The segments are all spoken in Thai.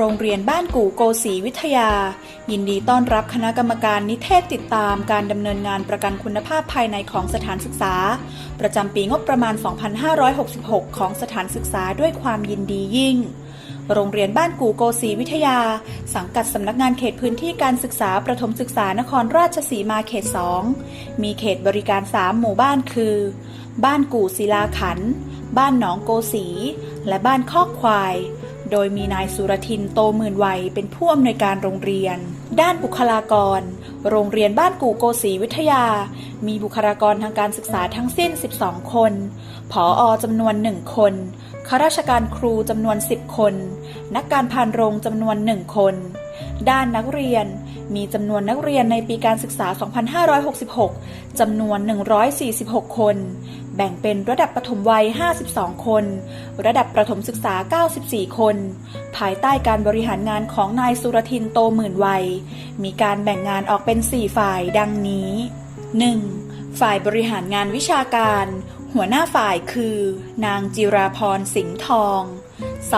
โรงเรียนบ้านกู่โกสีวิทยา ยินดีต้อนรับคณะกรรมการนิเทศติดตามการดำเนินงานประกันคุณภาพภายในของสถานศึกษา ประจำปีงบประมาณ 2566 ของสถานศึกษาด้วยความยินดียิ่ง โรงเรียนบ้านกู่โกสีวิทยา สังกัดสำนักงานเขตพื้นที่การศึกษาประถมศึกษานครราชสีมาเขต 2 มีเขตบริการ 3 หมู่บ้านคือ บ้านกู่ศิลาขัน บ้านหนองโกสีและบ้านคอกควาย โดยมีนายสุรทินโตหมื่นวัยเป็นผู้อำนวยการโรงเรียน ด้านบุคลากร โรงเรียนบ้านกู่โกศีวิทยา มีบุคลากรทางการศึกษาทั้งสิ้น 12 คน ผออจำนวน 1 คน ข้าราชการครูจำนวน 10 คน นักการพานโรงจำนวน 1 คน ด้านนักเรียน มีจำนวนนักเรียนในปีการศึกษา 2566 จำนวน 146 คน แบ่งเป็นระดับประถมวัย 52 คน ระดับประถมศึกษา 94 คน ภายใต้การบริหารงานของนายสุรทินโตหมื่นวัย มีการแบ่งงานออกเป็น 4 ฝ่ายดังนี้ 1. ฝ่ายบริหารงานวิชาการ หัวหน้าฝ่ายคือ นางจิราพรสิงห์ทอง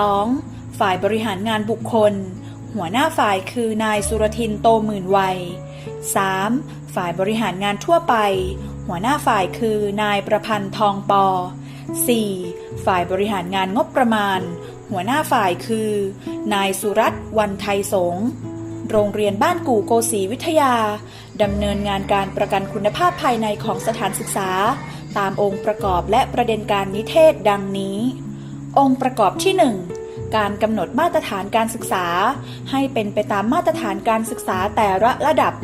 2. ฝ่ายบริหารงานบุคคล หัวหน้าฝ่ายคือนายสุรทินโตหมื่นวัย 3. ฝ่ายบริหารงานทั่วไป หัวหน้าฝ่ายคือนายประพันธ์ทองปอ 4. ฝ่ายบริหารงานงบประมาณ หัวหน้าฝ่ายคือ นายสุรัตน์วันไทยสงฆ์โรงเรียนบ้านกู่โกสีวิทยา ดำเนินงานการประกันคุณภาพภายในของสถานศึกษา ตามองค์ประกอบและประเด็นการนิเทศดังนี้ องค์ประกอบที่ 1 การกำหนดมาตรฐานการศึกษา ให้เป็นไปตามมาตรฐานการศึกษาแต่ละระดับ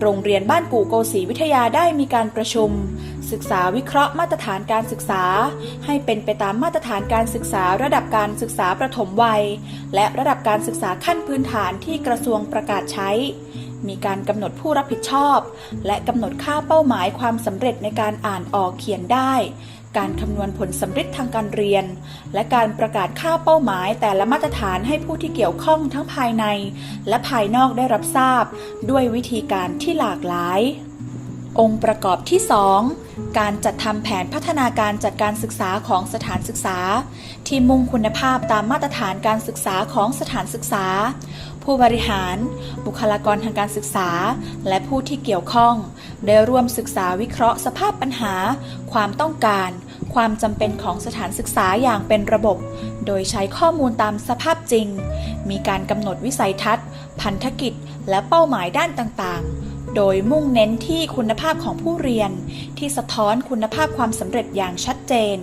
โรงเรียนบ้านกู่โกสีวิทยาได้มีการประชุม ศึกษาวิเคราะห์มาตรฐานการศึกษา ให้เป็นไปตามมาตรฐานการศึกษาระดับการศึกษาประถมวัย และระดับการศึกษาขั้นพื้นฐานที่กระทรวงประกาศใช้มีการกำหนดผู้รับผิดชอบ และกำหนดค่าเป้าหมายความสำเร็จในการอ่านออกเขียนได้ การคำนวณผลสำเร็จทางการเรียน และการประกาศค่าเป้าหมายแต่ละมาตรฐานให้ผู้ที่เกี่ยวข้องทั้งภายใน และภายนอกได้รับทราบ ด้วยวิธีการที่หลากหลาย องค์ประกอบที่ 2 การจัดทำแผนพัฒนาการจัดการศึกษาของสถานศึกษา ที่มุ่งคุณภาพตามมาตรฐานการศึกษาของสถานศึกษา ผู้บริหาร บุคลากรทางการศึกษา และผู้ที่เกี่ยวข้อง ได้ร่วมศึกษาวิเคราะห์สภาพปัญหา ความต้องการ ความจำเป็นของสถานศึกษาอย่างเป็นระบบ โดยใช้ข้อมูลตามสภาพจริง มีการกำหนดวิสัยทัศน์ พันธกิจ และเป้าหมายด้านต่างๆโดยมุ่งเน้นที่คุณภาพของผู้เรียน ที่สะท้อนคุณภาพความสำเร็จอย่างชัดเจน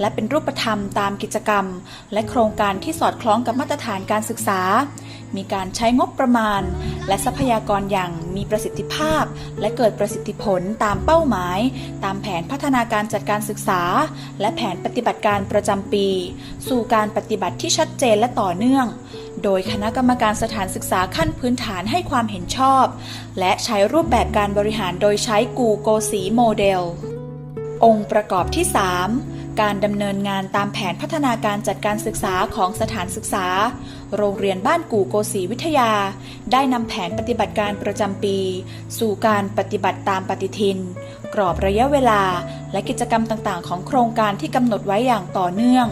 และเป็นรูปธรรมตามกิจกรรม และโครงการที่สอดคล้องกับมาตรฐานการศึกษา มีการใช้งบประมาณ และทรัพยากรอย่างมีประสิทธิภาพ และเกิดประสิทธิผลตามเป้าหมาย ตามแผนพัฒนาการจัดการศึกษา และแผนปฏิบัติการประจำปี สู่การปฏิบัติที่ชัดเจนและต่อเนื่อง โดยคณะกรรมการสถานศึกษาขั้นพื้นฐานให้ความเห็นชอบ และใช้รูปแบบการบริหารโดยใช้กูโกสีโมเดล องค์ประกอบที่ 3 การดำเนินงานตามแผนพัฒนาการจัดการศึกษาของสถานศึกษา โรงเรียนบ้านกู่โกสีวิทยา ได้นำแผนปฏิบัติการประจำปี สู่การปฏิบัติตามปฏิทิน กรอบระยะเวลา และกิจกรรมต่างๆ ของโครงการที่กำหนดไว้อย่างต่อเนื่อง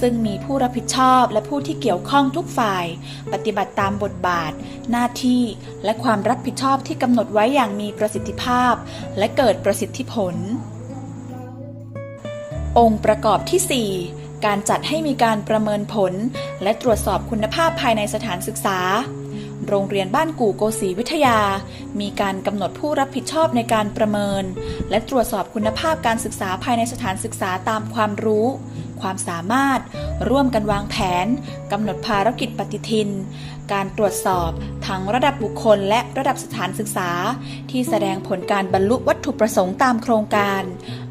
ซึ่งมีผู้รับผิดชอบและผู้ที่เกี่ยวข้องทุกฝ่าย ปฏิบัติตามบทบาท หน้าที่ และความรับผิดชอบที่กำหนดไว้อย่างมีประสิทธิภาพ และเกิดประสิทธิผล องค์ประกอบที่ 4 การจัดให้มีการประเมินผล และตรวจสอบคุณภาพภายในสถานศึกษา โรงเรียนบ้านกู่โกสีวิทยา มีการกำหนดผู้รับผิดชอบในการประเมิน และตรวจสอบคุณภาพการศึกษาภายในสถานศึกษาตามความรู้ ความสามารถ ร่วมกันวางแผนกำหนดภารกิจปฏิทิน การตรวจสอบทั้งระดับบุคคลและระดับสถานศึกษา ที่แสดงผลการบรรลุวัตถุประสงค์ตามโครงการ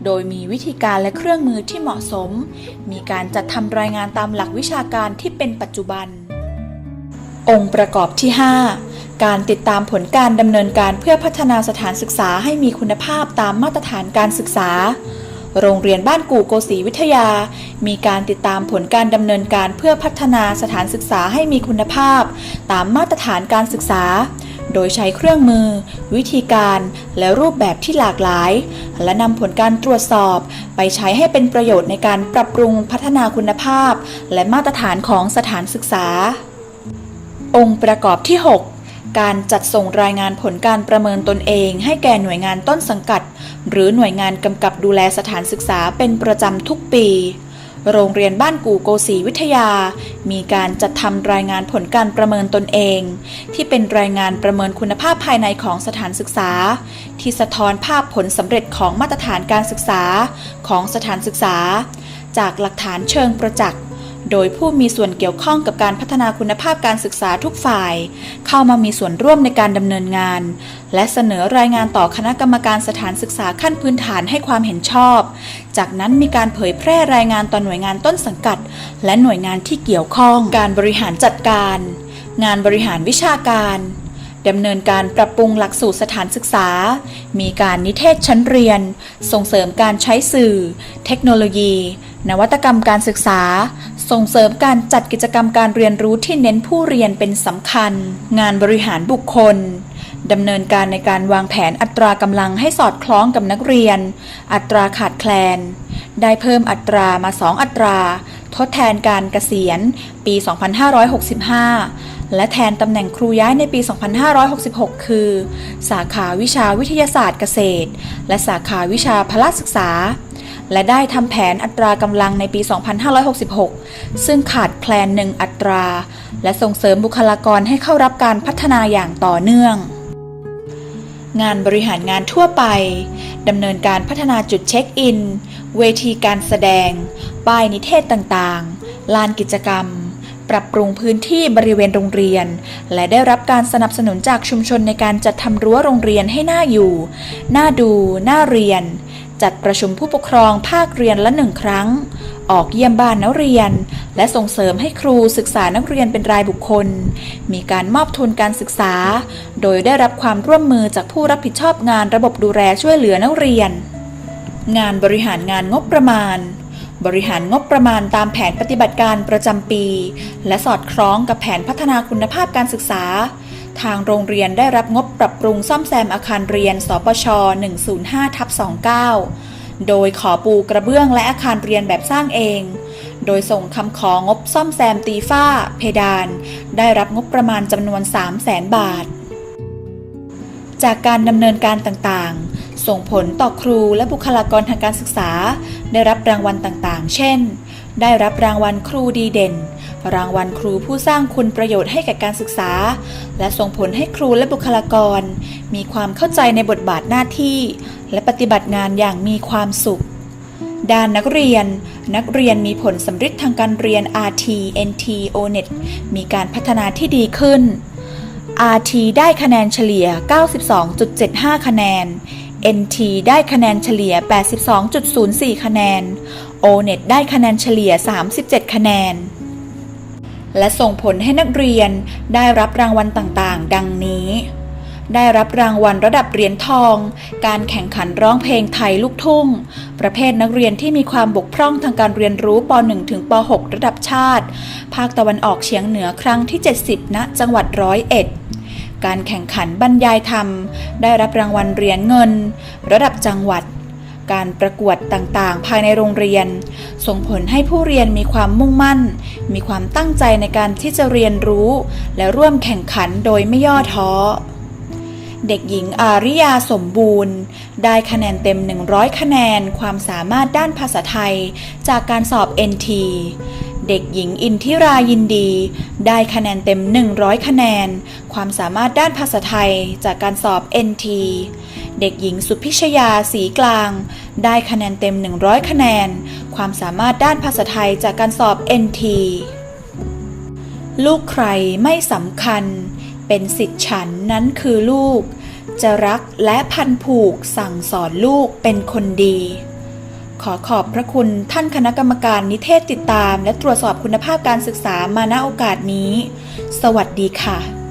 โดยมีวิธีการและเครื่องมือที่เหมาะสม มีการจัดทำรายงานตามหลักวิชาการที่เป็นปัจจุบัน องค์ประกอบที่ 5 การติดตามผลการดำเนินการเพื่อพัฒนาสถานศึกษาให้มีคุณภาพตามมาตรฐานการศึกษา โรงเรียนบ้านกู่โกสีวิทยา มีการติดตามผลการดำเนินการเพื่อพัฒนาสถานศึกษาให้มีคุณภาพ ตามมาตรฐานการศึกษา โดยใช้เครื่องมือ วิธีการและรูปแบบที่หลากหลาย และนำผลการตรวจสอบ ไปใช้ให้เป็นประโยชน์ในการปรับปรุงพัฒนาคุณภาพ และมาตรฐานของสถานศึกษา องค์ประกอบที่ 6 การจัดส่งรายงานผลการประเมินตนเอง ให้แก่หน่วยงานต้นสังกัด หรือหน่วยงานกำกับดูแลสถานศึกษาเป็นประจำทุกปี โรงเรียนบ้านกู่โกสีวิทยา มีการจัดทำรายงานผลการประเมินตนเอง ที่เป็นรายงานประเมินคุณภาพภายในของสถานศึกษา ที่สะท้อนภาพผลสำเร็จของมาตรฐานการศึกษาของสถานศึกษา จากหลักฐานเชิงประจักษ์ โดยผู้มีส่วนเกี่ยวข้องกับการพัฒนาคุณภาพการศึกษาทุกฝ่าย เข้ามามีส่วนร่วมในการดำเนินงาน และเสนอรายงานต่อคณะกรรมการสถานศึกษาขั้นพื้นฐานให้ความเห็นชอบ จากนั้นมีการเผยแพร่รายงานต่อหน่วยงานต้นสังกัด และหน่วยงานที่เกี่ยวข้องการบริหารจัดการ งานบริหารวิชาการดำเนินการปรับปรุงหลักสูตรสถานศึกษา มีการนิเทศชั้นเรียน ส่งเสริมการใช้สื่อ เทคโนโลยี นวัตกรรมการศึกษา ส่งเสริมการจัดกิจกรรมการเรียนรู้ที่เน้นผู้เรียนเป็นสำคัญ งานบริหารบุคคลดำเนินการในการวางแผนอัตรากำลังให้สอดคล้องกับนักเรียน อัตราขาดแคลน ได้เพิ่มอัตรามา 2 อัตรา ทดแทนการเกษียณ ปี 2565 และแทนตำแหน่งครูย้ายในปี 2566 คือ สาขาวิชาวิทยาศาสตร์เกษตร และสาขาวิชาพละศึกษา และได้ทำแผนอัตรากำลังในปี 2566 ซึ่งขาดแคลนหนึ่งอัตรา และส่งเสริมบุคลากรให้เข้ารับการพัฒนาอย่างต่อเนื่อง งานบริหารงานทั่วไปดำเนินการพัฒนาจุดเช็คอิน เวทีการแสดง ป้ายนิเทศต่างๆ ลานกิจกรรมปรับปรุงพื้นที่บริเวณโรงเรียน และได้รับการสนับสนุนจากชุมชนในการจัดทำรั้วโรงเรียนให้น่าอยู่ น่าดู น่าเรียน จัดประชุมผู้ปกครองภาคเรียนละหนึ่งครั้ง ออกเยี่ยมบ้านนักเรียน และส่งเสริมให้ครูศึกษานักเรียนเป็นรายบุคคล มีการมอบทุนการศึกษา โดยได้รับความร่วมมือจากผู้รับผิดชอบงานระบบดูแลช่วยเหลือนักเรียน งานบริหารงานงบประมาณบริหารงบประมาณตามแผนปฏิบัติการประจำปี และสอดคล้องกับแผนพัฒนาคุณภาพการศึกษา ทางโรงเรียนได้รับงบปรับปรุงซ่อมแซมอาคารเรียน สปช 105ทับ29 โดยขอปูกระเบื้องและอาคารเรียนแบบสร้างเอง โดยส่งคำของบซ่อมแซมตีฝ้า เพดาน ได้รับงบประมาณจำนวน 3 0 0แสนบาท จากการดำเนินการต่างๆ ส่งผลต่อครูและบุคลากรทางการศึกษา ได้รับรางวัลต่างๆ เช่น ได้รับรางวัลครูดีเด่น รางวัลครูผู้สร้างคุณประโยชน์ให้แก่การศึกษา และส่งผลให้ครูและบุคลากร มีความเข้าใจในบทบาทหน้าที่ และปฏิบัติงานอย่างมีความสุข ด้านนักเรียน นักเรียนมีผลสำฤทธิ์ทางการเรียน RT NT ONET มีการพัฒนาที่ดีขึ้น RT ได้คะแนนเฉลี่ย 92.75 คะแนน NT ได้คะแนนเฉลี่ย 82.04 คะแนน ONET ได้คะแนนเฉลี่ย 37 คะแนน และส่งผลให้นักเรียนได้รับรางวัลต่างๆ ดังนี้ ได้รับรางวัลระดับเหรียญทอง การแข่งขันร้องเพลงไทยลูกทุ่ง ประเภทนักเรียนที่มีความบกพร่องทางการเรียนรู้ป .1 ถึงป .6 ระดับชาติ ภาคตะวันออกเฉียงเหนือครั้งที่ 70 ณ จังหวัดร้อยเอ็ดการแข่งขันบรรยายธรรม ได้รับรางวัลเหรียญเงิน ระดับจังหวัด การประกวดต่างๆ ภายในโรงเรียน ส่งผลให้ผู้เรียนมีความมุ่งมั่น มีความตั้งใจในการที่จะเรียนรู้ และร่วมแข่งขันโดยไม่ย่อท้อ เด็กหญิงอาริยาสมบูรณ์ ได้คะแนนเต็ม 100 คะแนนความสามารถด้านภาษาไทย จากการสอบ NT เด็กหญิงอินทิรายินดี ได้คะแนนเต็ม 100 คะแนน ความสามารถด้านภาษาไทยจากการสอบ NT เด็กหญิงสุพิชยาสีกลาง ได้คะแนนเต็ม 100 คะแนน ความสามารถด้านภาษาไทยจากการสอบ NT ลูกใครไม่สำคัญ เป็นสิทธิ์ฉันนั้นคือลูก จะรักและพันผูกสั่งสอนลูกเป็นคนดี ขอขอบพระคุณท่านคณะกรรมการนิเทศติดตาม และตรวจสอบคุณภาพการศึกษามาณโอกาสนี้ สวัสดีค่ะ